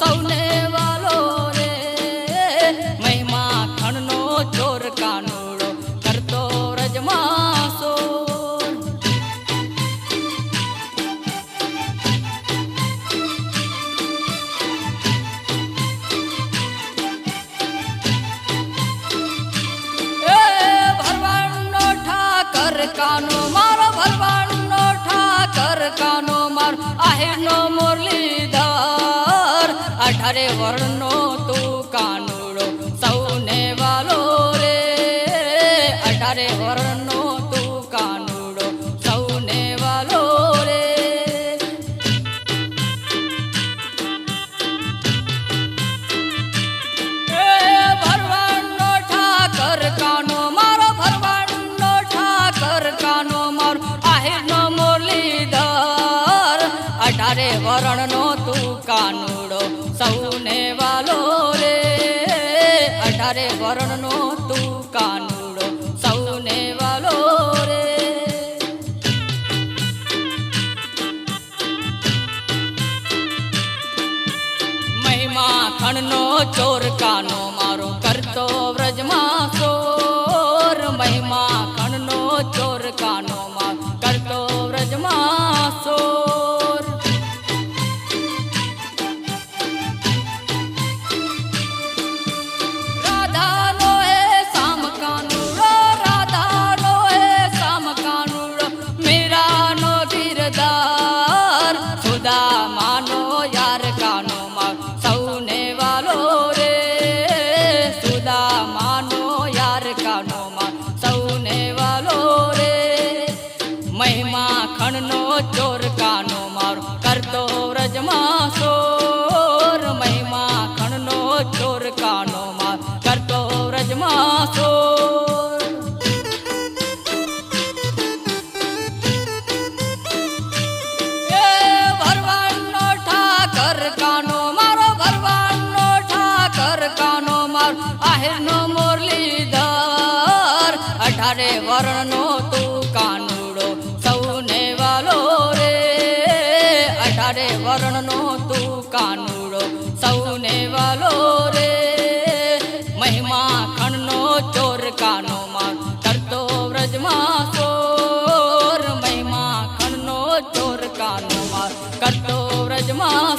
સૌને વાલો રે. મહિમા ખણનો ચોર કાનુડો કરતો રજમાસો કાનો મારો ભરવાડનો ઠાકર કાનો મારો આહિરનો મુરલીધર અઢારે વર્ણનો તું કાનુડો, સૌને વાલો રે. અઢારે વરણનો તું કાનુડો, સૌને વાલો રે. મહિમા ખણનો ચોર કાનો મારો કરતો વ્રજમાં કાનો મારો આહિરનો મુરલીધર, અઢારે વર્ણનો તું કાનુડો સૌને વાલો રે. અઢારે વર્ણનો તું કાનુડો સૌને વાલો રે. મહિમા ખંડનો ચોર કાનો માર કરતો વ્રજમાં સોર. મહિમા ખંડનો ચોર કાનો માર કરતો વ્રજમાં